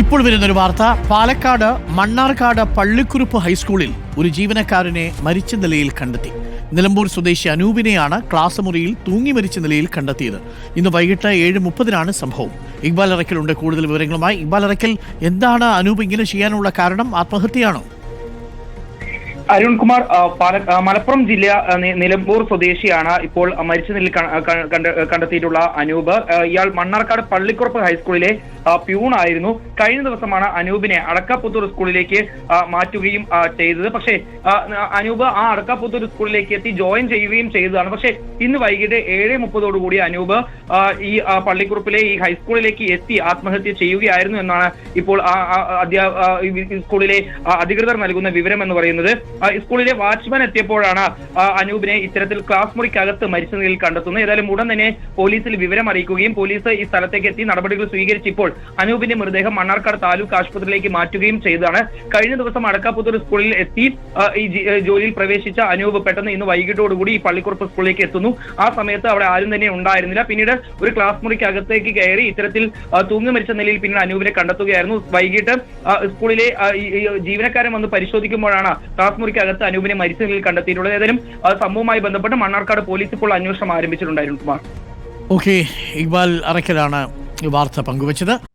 ഇപ്പോൾ വരുന്നൊരു വാർത്ത. പാലക്കാട് മണ്ണാർക്കാട് പള്ളിക്കുറുപ്പ് ഹൈസ്കൂളിൽ ഒരു ജീവനക്കാരനെ മരിച്ച നിലയിൽ കണ്ടെത്തി. നിലമ്പൂർ സ്വദേശി അനൂപിനെയാണ് ക്ലാസ് മുറിയിൽ തൂങ്ങി മരിച്ച നിലയിൽ കണ്ടെത്തിയത്. ഇന്ന് വൈകിട്ട് ഏഴ് മുപ്പതിനാണ് സംഭവം. ഇക്ബാൽ അറക്കലുണ്ട് കൂടുതൽ വിവരങ്ങളുമായി ഇക്ബാൽ അറക്കൽ എന്താണ് അനൂപ് ഇങ്ങനെ ചെയ്യാനുള്ള കാരണം? ആത്മഹത്യയാണോ? അരുൺകുമാർ മലപ്പുറം ജില്ല നിലമ്പൂർ സ്വദേശിയാണ് ഇപ്പോൾ മരിച്ച നിലയിൽ കണ്ടെത്തിയിട്ടുള്ള അനൂപ്. ഇയാൾ മണ്ണാർക്കാട് പള്ളിക്കുറപ്പ് ഹൈസ്കൂളിലെ ആ, പ്യൂണായിരുന്നു. കഴിഞ്ഞ ദിവസമാണ് അനൂപിനെ അടക്കാപ്പുത്തൂർ സ്കൂളിലേക്ക് മാറ്റുകയും ചെയ്തത്. പക്ഷേ അനൂപ് ആ അടക്കാപ്പുത്തൂർ സ്കൂളിലേക്ക് എത്തി ജോയിൻ ചെയ്യുകയും ചെയ്തതാണ്. പക്ഷേ ഇന്ന് വൈകിട്ട് ഏഴ് മുപ്പതോടുകൂടി അനൂപ് ഈ പള്ളിക്കുറുപ്പിലെ ഈ ഹൈസ്കൂളിലേക്ക് എത്തി ആത്മഹത്യ ചെയ്യുകയായിരുന്നു എന്നാണ് ഇപ്പോൾ സ്കൂളിലെ അധികൃതർ നൽകുന്ന വിവരം എന്ന് പറയുന്നത്. സ്കൂളിലെ വാച്ച്മാൻ എത്തിയപ്പോഴാണ് അനൂപിനെ ഇത്തരത്തിൽ ക്ലാസ് മുറിക്കകത്ത് മരിച്ച നിലയിൽ കണ്ടെത്തുന്നത്. ഏതായാലും ഉടൻ തന്നെ പോലീസിൽ വിവരം അറിയിക്കുകയും പോലീസ് ഈ സ്ഥലത്തേക്ക് എത്തി നടപടികൾ സ്വീകരിച്ച് ഇപ്പോൾ അനൂപിന്റെ മൃതദേഹം മണ്ണാർക്കാട് താലൂക്ക് ആശുപത്രിയിലേക്ക് മാറ്റുകയും ചെയ്തതാണ്. കഴിഞ്ഞ ദിവസം അടക്കാപ്പുത്തൂർ സ്കൂളിൽ എത്തി ഈ ജോലിയിൽ പ്രവേശിച്ച അനൂപ് പെട്ടെന്ന് ഇന്ന് വൈകിട്ടോടുകൂടി ഈ പള്ളിക്കുറുപ്പ് സ്കൂളിലേക്ക് എത്തുന്നു. ആ സമയത്ത് അവിടെ ആരും തന്നെ ഉണ്ടായിരുന്നില്ല. പിന്നീട് ഒരു ക്ലാസ് മുറിക്കകത്തേക്ക് കയറി ഇത്തരത്തിൽ തൂങ്ങി മരിച്ച നിലയിൽ പിന്നീട് അനൂപിനെ കണ്ടെത്തുകയായിരുന്നു. വൈകിട്ട് സ്കൂളിലെ ജീവനക്കാരൻ വന്ന് പരിശോധിക്കുമ്പോഴാണ് ക്ലാസ് മുറിക്കകത്ത് അനൂപിനെ മരിച്ച നിലയിൽ കണ്ടെത്തിയിട്ടുള്ളത്. ഏതായാലും സംഭവവുമായി ബന്ധപ്പെട്ട് മണ്ണാർക്കാട് പോലീസ് ഇപ്പോൾ അന്വേഷണം ആരംഭിച്ചിട്ടുണ്ടായിരുന്നു കുമാർ. ഓക്കെ ഇക്ബാൽ അറക്കലാണ് വാർത്ത പങ്കുവച്ചത്.